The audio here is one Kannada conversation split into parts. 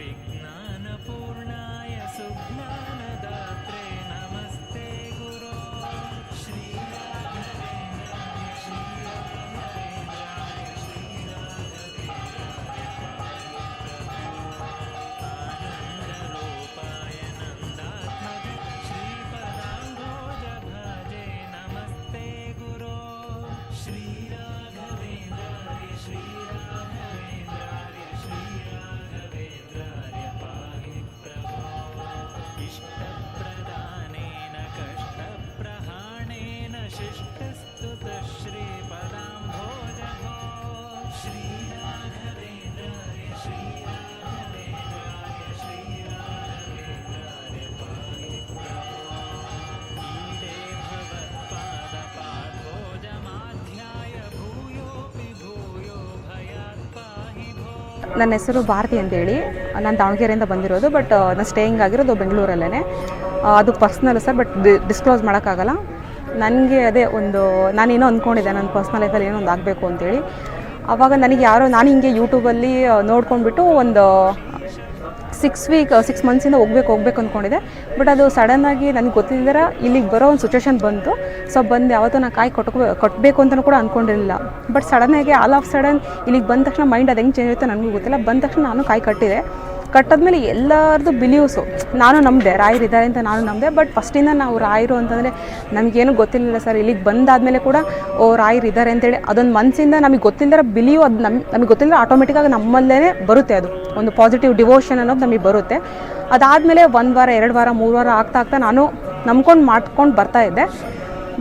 विज्ञानपूर्णाय ನನ್ನ ಹೆಸರು ಭಾರತಿ ಅಂತೇಳಿ. ನಾನು ದಾವಣಗೆರೆಯಿಂದ ಬಂದಿರೋದು ಬಟ್ ನಾನು ಸ್ಟೇಯಿಂಗ್ ಆಗಿರೋದು ಬೆಂಗಳೂರಲ್ಲೇ ಅದು ಪರ್ಸ್ನಲ್ ಸರ್ ಬಟ್ ಡಿಸ್ಕ್ಲೋಸ್ ಮಾಡೋಕ್ಕಾಗಲ್ಲ. ನನಗೆ ಅದೇ ಒಂದು ನಾನೇನೋ ಅಂದ್ಕೊಂಡಿದ್ದೆ ನನ್ನ ಪರ್ಸ್ನಲ್ ಲೈಫಲ್ಲಿ ಏನೋ ಒಂದು ಆಗಬೇಕು ಅಂತೇಳಿ. ಆವಾಗ ನನಗೆ ಯಾರೋ, ನಾನು ಹಿಂಗೆ ಯೂಟ್ಯೂಬಲ್ಲಿ ನೋಡ್ಕೊಂಡ್ಬಿಟ್ಟು ಒಂದು ಸಿಕ್ಸ್ ವೀಕ್ ಸಿಕ್ಸ್ ಮಂತ್ಸಿಂದ ಹೋಗ್ಬೇಕು ಹೋಗ್ಬೇಕು ಅಂದ್ಕೊಂಡಿದ್ದೆ ಬಟ್ ಅದು ಸಡನ್ನಾಗಿ ನನಗೆ ಗೊತ್ತಿದ್ದರ ಇಲ್ಲಿಗೆ ಬರೋ ಒಂದು ಸಿಚುವೇಶನ್ ಬಂತು. ಸೊ ಬಂದು ಯಾವತ್ತೂ ನಾನು ಕಾಯಿ ಕೊಟ್ಕೋ ಕಟ್ಟಬೇಕು ಅಂತಲೂ ಕೂಡ ಅಂದ್ಕೊಂಡಿರಲಿಲ್ಲ ಬಟ್ ಸಡನ್ನಾಗಿ ಆಲ್ ಆಫ್ ಸಡನ್ ಇಲ್ಲಿಗೆ ಬಂದ ತಕ್ಷಣ ಮೈಂಡ್ ಅದು ಹೆಂಗೆ ಚೇಂಜ್ ಆಯಿತು ನನಗೂ ಗೊತ್ತಿಲ್ಲ. ಬಂದ ತಕ್ಷಣ ನಾನು ಕಾಯಿ ಕಟ್ಟಿದೆ. ಕಟ್ಟದ್ಮೇಲೆ ಎಲ್ಲರದ್ದು ಬಿಲೀವ್ಸು ನಾನು ನಂಬಿದೆ, ರಾಯರು ಇದ್ದಾರೆ ಅಂತ ನಾನು ನಂಬಿದೆ ಬಟ್ ಫಸ್ಟಿಂದ ನಾವು ರಾಯರು ಅಂತಂದರೆ ನಮಗೇನು ಗೊತ್ತಿರಲಿಲ್ಲ ಸರ್ ಇಲ್ಲಿಗೆ ಬಂದಾದಮೇಲೆ ಕೂಡ, ಓ, ರಾಯರು ಇದ್ದಾರೆ ಅಂತೇಳಿ ಅದೊಂದು ಮನಸ್ಸಿಂದ ನಮಗೆ ಗೊತ್ತಿಲ್ಲದ ಬಿಲೀವ್ ಅದು ನಮ್ಮ ನಮಗೆ ಗೊತ್ತಿಲ್ಲ ಆಟೋಮೆಟಿಕ್ಕಾಗಿ ನಮ್ಮಲ್ಲೇ ಬರುತ್ತೆ ಅದು. ಒಂದು ಪಾಸಿಟಿವ್ ಡಿವೋಷನ್ ಅನ್ನೋದು ನಮಗೆ ಬರುತ್ತೆ. ಅದಾದಮೇಲೆ ಒಂದು ವಾರ, ಎರಡು ವಾರ, ಮೂರು ವಾರ ಆಗ್ತಾ ಆಗ್ತಾ ನಾನು ನಂಬ್ಕೊಂಡು ಮಾಡ್ಕೊಂಡು ಬರ್ತಾ ಇದ್ದೆ.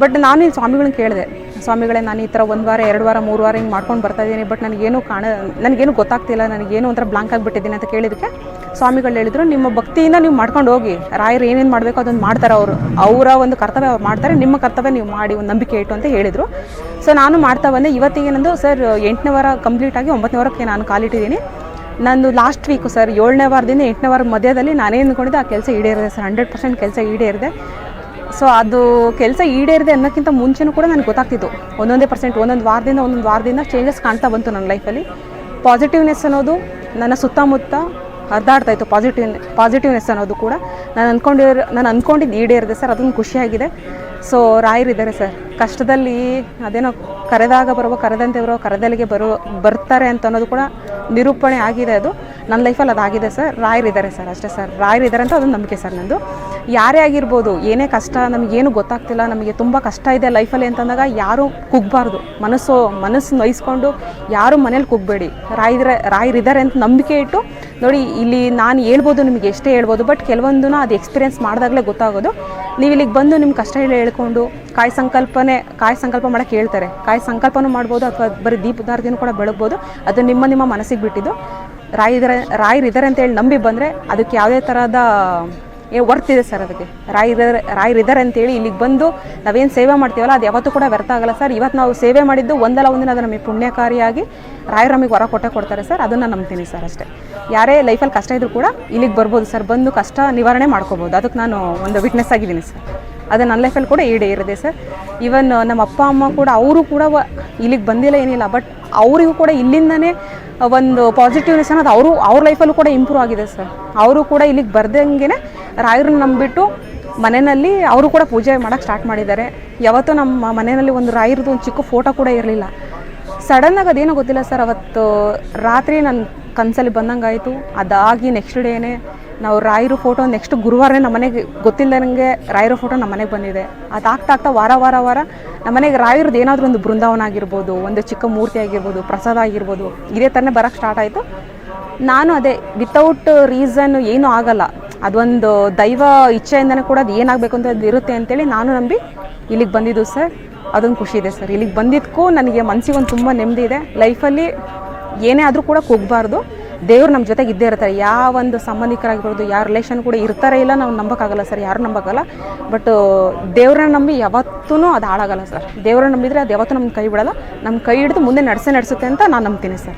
ಬಟ್ ನಾನು ಇಲ್ಲಿ ಸ್ವಾಮಿಗಳನ್ನ ಕೇಳಿದೆ ಸ್ವಾಮಿಗಳೇ, ನಾನು ಈ ಥರ ಒಂದು ವಾರ, ಎರಡು ವಾರ, ಮೂರು ವಾರ ಹಿಂಗೆ ಮಾಡ್ಕೊಂಡು ಬರ್ತಾ ಇದ್ದೀನಿ, ಬಟ್ ನನಗೇನು ಕಾಣ, ನನಗೇನು ಗೊತ್ತಾಗ್ತಿಲ್ಲ, ನನಗೇನು ಒಂಥರ ಬ್ಲಾಂಕ್ ಆಗಿಬಿಟ್ಟಿದ್ದೀನಿ ಅಂತ ಕೇಳಿದಕ್ಕೆ ಸ್ವಾಮಿಗಳು ಹೇಳಿದರು, ನಿಮ್ಮ ಭಕ್ತಿಯಿಂದ ನೀವು ಮಾಡ್ಕೊಂಡು ಹೋಗಿ, ರಾಯರು ಏನೇನು ಮಾಡಬೇಕು ಅದೊಂದು ಮಾಡ್ತಾರೆ ಅವರು, ಅವರ ಒಂದು ಕರ್ತವ್ಯ ಅವ್ರು ಮಾಡ್ತಾರೆ, ನಿಮ್ಮ ಕರ್ತವ್ಯ ನೀವು ಮಾಡಿ ಒಂದು ನಂಬಿಕೆ ಇಟ್ಟು ಅಂತ ಹೇಳಿದರು. ಸೊ ನಾನು ಮಾಡ್ತಾ ಬಂದೆ, ಇವತ್ತಿಗೆ ನಂದು ಸರ್ ಎಂಟನೇ ವಾರ ಕಂಪ್ಲೀಟ್ ಆಗಿ ಒಂಬತ್ತನೇ ವಾರಕ್ಕೆ ನಾನು ಕಾಲಿಟ್ಟಿದ್ದೀನಿ ನಂದು ಲಾಸ್ಟ್ ವೀಕು ಸರ್ ಏಳನೇ ವಾರದಿಂದ ಎಂಟನೇ ವಾರ ಮಧ್ಯದಲ್ಲಿ ನಾನೇನು ಅಂದ್ಕೊಂಡಿದ್ದೆ ಆ ಕೆಲಸ ಈಡೇರಿದೆ ಸರ್ ಹಂಡ್ರೆಡ್ ಪರ್ಸೆಂಟ್ ಕೆಲಸ ಈಡೇರಿದೆ. ಸೊ ಅದು ಕೆಲಸ ಈಡೇರಿದೆ ಅನ್ನೋಕ್ಕಿಂತ ಮುಂಚೆನೂ ಕೂಡ ನನಗೆ ಗೊತ್ತಾಗ್ತಿತ್ತು. ಒಂದೊಂದೇ ಪರ್ಸೆಂಟ್ ಒಂದೊಂದು ವಾರದಿಂದ ಒಂದೊಂದು ವಾರದಿಂದ ಚೇಂಜಸ್ ಕಾಣ್ತಾ ಬಂತು ನನ್ನ ಲೈಫಲ್ಲಿ ಪಾಸಿಟಿವ್ನೆಸ್ ಅನ್ನೋದು ನನ್ನ ಸುತ್ತಮುತ್ತ ಹರಿದಾಡ್ತಾ ಇತ್ತು. ಪಾಸಿಟಿವ್ ಪಾಸಿಟಿವ್ನೆಸ್ ಅನ್ನೋದು ಕೂಡ. ನಾನು ಅಂದ್ಕೊಂಡಿರೋ ನಾನು ಅಂದ್ಕೊಂಡಿದ್ದು ಈಡೇರಿದೆ ಸರ್. ಅದೊಂದು ಖುಷಿಯಾಗಿದೆ. ಸೊ ರಾಯರಿದ್ದಾರೆ ಸರ್. ಕಷ್ಟದಲ್ಲಿ ಅದೇನೋ ಕರೆದಾಗ ಬರುವ, ಕರೆದಂತೆ ಬರೋ ಕರೆದಲ್ಲಿಗೆ ಬರೋ ಬರ್ತಾರೆ ಅಂತ ಅನ್ನೋದು ಕೂಡ ನಿರೂಪಣೆ ಆಗಿದೆ ಅದು. ನನ್ನ ಲೈಫಲ್ಲಿ ಅದಾಗಿದೆ ಸರ್. ರಾಯರಿದ್ದಾರೆ ಸರ್ ಅಷ್ಟೇ ಸರ್. ರಾಯರಿದ್ದಾರೆ ಅಂತ ಅದೊಂದು ನಂಬಿಕೆ ಸರ್ ನಂದು. ಯಾರೇ ಆಗಿರ್ಬೋದು, ಏನೇ ಕಷ್ಟ, ನಮಗೇನು ಗೊತ್ತಾಗ್ತಿಲ್ಲ, ನಮಗೆ ತುಂಬ ಕಷ್ಟ ಇದೆ ಲೈಫಲ್ಲಿ ಅಂತಂದಾಗ ಯಾರೂ ಕುಗ್ಬಾರ್ದು. ಮನಸ್ಸು ಮನಸ್ಸು ನೋಯಿಸ್ಕೊಂಡು ಯಾರು ಮನೇಲಿ ಕುಗ್ಬೇಡಿ. ರಾಯರ ರಾಯರಿದ್ದಾರೆ ಅಂತ ನಂಬಿಕೆ ಇಟ್ಟು, ನೋಡಿ, ಇಲ್ಲಿ ನಾನು ಹೇಳ್ಬೋದು, ನಿಮಗೆ ಎಷ್ಟೇ ಹೇಳ್ಬೋದು, ಬಟ್ ಕೆಲವೊಂದನ್ನ ಅದು ಎಕ್ಸ್ಪೀರಿಯೆನ್ಸ್ ಮಾಡಿದಾಗಲೇ ಗೊತ್ತಾಗೋದು. ನೀವು ಇಲ್ಲಿಗೆ ಬಂದು ನಿಮ್ಮ ಕಷ್ಟ ಹೇಳಿ ಹೇಳ್ಕೊಂಡು, ಕಾಯಿ ಸಂಕಲ್ಪನೆ ಕಾಯಿ ಸಂಕಲ್ಪ ಮಾಡೋಕ್ಕೆ ಹೇಳ್ತಾರೆ. ಕಾಯಿ ಸಂಕಲ್ಪನೂ ಮಾಡ್ಬೋದು ಅಥವಾ ಬರೀ ದೀಪದಾರ್ಧಿನೂ ಕೂಡ ಬೆಳಗ್ಬೋದು. ಅದು ನಿಮ್ಮ ನಿಮ್ಮ ಮನಸ್ಸಿಗೆ ಬಿಟ್ಟಿದ್ದು. ರಾಯಿದರೆ ರಾಯರಿದ್ದಾರೆ ಅಂತೇಳಿ ನಂಬಿ ಬಂದರೆ ಅದಕ್ಕೆ ಯಾವುದೇ ಥರದ ಏ, ವರ್ತ್ ಇದೆ ಸರ್ ಅದಕ್ಕೆ. ರಾಯರಿದ್ದಾರೆ ರಾಯರಿದ್ದಾರೆ ಅಂತೇಳಿ ಇಲ್ಲಿಗೆ ಬಂದು ನಾವೇನು ಸೇವೆ ಮಾಡ್ತೀವಲ್ಲ, ಅದು ಯಾವತ್ತೂ ಕೂಡ ವ್ಯರ್ಥ ಆಗಲ್ಲ ಸರ್. ಇವತ್ತು ನಾವು ಸೇವೆ ಮಾಡಿದ್ದು ಒಂದಲ್ಲ ಒಂದಿನ ಅದು ನಮಗೆ ಪುಣ್ಯಕಾರಿಯಾಗಿ ರಾಯರು ನಮಗೆ ವರ ಕೊಟ್ಟೆ ಕೊಡ್ತಾರೆ ಸರ್. ಅದನ್ನು ನಂಬ್ತೀನಿ ಸರ್ ಅಷ್ಟೇ. ಯಾರೇ ಲೈಫಲ್ಲಿ ಕಷ್ಟ ಇದ್ದರೂ ಕೂಡ ಇಲ್ಲಿಗೆ ಬರ್ಬೋದು ಸರ್. ಬಂದು ಕಷ್ಟ ನಿವಾರಣೆ ಮಾಡ್ಕೋಬೋದು. ಅದಕ್ಕೆ ನಾನು ಒಂದು ವಿಟ್ನೆಸ್ ಆಗಿದ್ದೀನಿ ಸರ್. ಅದು ನನ್ನ ಲೈಫಲ್ಲಿ ಕೂಡ ಈಡೇರಿದೆ ಸರ್ ಈವನ್ ನಮ್ಮ ಅಪ್ಪ, ಅಮ್ಮ ಕೂಡ, ಅವರು ಕೂಡ ಇಲ್ಲಿಗೆ ಬಂದಿಲ್ಲ, ಏನಿಲ್ಲ. ಬಟ್ ಅವರಿಗೂ ಕೂಡ ಇಲ್ಲಿಂದನೇ ಒಂದು ಪಾಸಿಟಿವ್ನೆಸ್ ಅನ್ನೋದು ಅವರು, ಅವ್ರ ಲೈಫಲ್ಲೂ ಕೂಡ ಇಂಪ್ರೂವ್ ಆಗಿದೆ ಸರ್ ಅವರು ಕೂಡ ಇಲ್ಲಿಗೆ ಬರ್ದಂಗೆ ರಾಯರನ್ನ ನಂಬಿಟ್ಟು ಮನೆಯಲ್ಲಿ ಅವರು ಕೂಡ ಪೂಜೆ ಮಾಡೋಕ್ಕೆ ಸ್ಟಾರ್ಟ್ ಮಾಡಿದ್ದಾರೆ. ಯಾವತ್ತೂ ನಮ್ಮ ಮನೆಯಲ್ಲಿ ಒಂದು ರಾಯರದು ಒಂದು ಚಿಕ್ಕ ಫೋಟೋ ಕೂಡ ಇರಲಿಲ್ಲ. ಸಡನ್ನಾಗಿ ಅದೇನೋ ಗೊತ್ತಿಲ್ಲ ಸರ್ ಅವತ್ತು ರಾತ್ರಿ ನನ್ನ ಕನಸಲ್ಲಿ ಬಂದಂಗಾಯಿತು. ಅದಾಗಿ ನೆಕ್ಸ್ಟ್ ಡೇನೇ ನಾವು ರಾಯರು ಫೋಟೋ ನೆಕ್ಸ್ಟ್ ಗುರುವಾರನೇ ನಮ್ಮ ಮನೆಗೆ ಗೊತ್ತಿಲ್ಲದಂಗೆ ರಾಯರ ಫೋಟೋ ನಮ್ಮ ಮನೆಗೆ ಬಂದಿದೆ. ಅದಾಗ್ತಾ ಆಗ್ತಾ ವಾರ ವಾರ ವಾರ ನಮ್ಮ ಮನೆಗೆ ರಾಯರದ್ದು ಏನಾದರೂ ಒಂದು ಬೃಂದಾವನ ಆಗಿರ್ಬೋದು, ಒಂದು ಚಿಕ್ಕ ಮೂರ್ತಿ ಆಗಿರ್ಬೋದು, ಪ್ರಸಾದ ಆಗಿರ್ಬೋದು, ಇದೇ ಥರನೇ ಬರೋಕ್ಕೆ ಸ್ಟಾರ್ಟ್ ಆಯಿತು. ನಾನು ಅದೇ ವಿತೌಟ್ ರೀಸನ್ ಏನೂ ಆಗಲ್ಲ. ಅದೊಂದು ದೈವ ಇಚ್ಛೆಯಿಂದನೇ ಕೂಡ ಅದು ಏನಾಗಬೇಕು ಅಂತ ಅದು ಇರುತ್ತೆ ಅಂತೇಳಿ ನಾನು ನಂಬಿ ಇಲ್ಲಿಗೆ ಬಂದಿದ್ದು ಸರ್ ಅದೊಂದು ಖುಷಿ ಇದೆ ಸರ್ ಇಲ್ಲಿಗೆ ಬಂದಿದ್ದಕ್ಕೂ ನನಗೆ ಮನಸ್ಸಿಗೆ ಒಂದು ತುಂಬ ನೆಮ್ಮದಿ ಇದೆ. ಲೈಫಲ್ಲಿ ಏನೇ ಆದರೂ ಕೂಡ ಕುಗ್ಬಾರ್ದು. ದೇವ್ರು ನಮ್ಮ ಜೊತೆಗೆ ಇದ್ದೇ ಇರ್ತಾರೆ ಯಾವ ಒಂದು ಸಂಬಂಧಿಕರಾಗಿರ್ಬೋದು ಯಾವ ರಿಲೇಷನ್ ಕೂಡ ಇರ್ತಾರೆ ಇಲ್ಲ ನಾವು ನಂಬೋಕ್ಕಾಗಲ್ಲ ಸರ್ ಯಾರು ನಂಬೋಕ್ಕಲ್ಲ ಬಟ್ ದೇವ್ರನ್ನ ನಂಬಿ ಯಾವತ್ತೂ ಅದು ಹಾಳಾಗಲ್ಲ ಸರ್ ದೇವ್ರನ್ನ ನಂಬಿದರೆ ಅದು ಯಾವತ್ತೂ ನಮ್ಮ ಕೈ ಬಿಡಲ್ಲ ನಮ್ಮ ಕೈ ಹಿಡಿದು ಮುಂದೆ ನಡೆಸೇ ನಡೆಸುತ್ತೆ ಅಂತ ನಾನು ನಂಬ್ತೀನಿ ಸರ್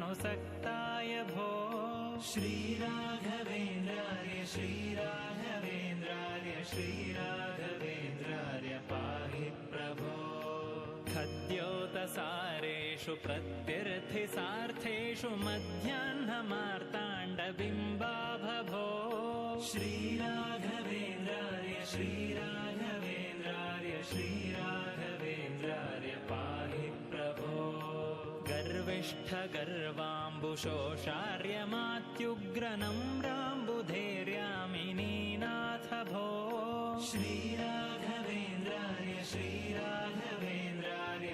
सेवानुसक्ताय भो श्रीराघवेन्द्रार्य श्रीराघवेन्द्रार्य श्रीराघवेन्द्रार्य पाहि प्रभो खद्योतसारेषु प्रत्यर्थिसार्थेषु मध्याह्नमार्ताण्ड दण्डबिम्बाभभो श्रीराघवेन्द्रार्य श्रीराघवेन्द्रार्य श्रीराघवेन्द्रार्य पाहि प्रभो। गर्विष्ठगर्वाम्बुशोषार्यमात्युग्रनम्राम्बुधैर्यामिनीनाथ भो श्रीराघवेन्द्रार्य श्रीराघवेन्द्रार्य श्रीराघवेन्द्रार्य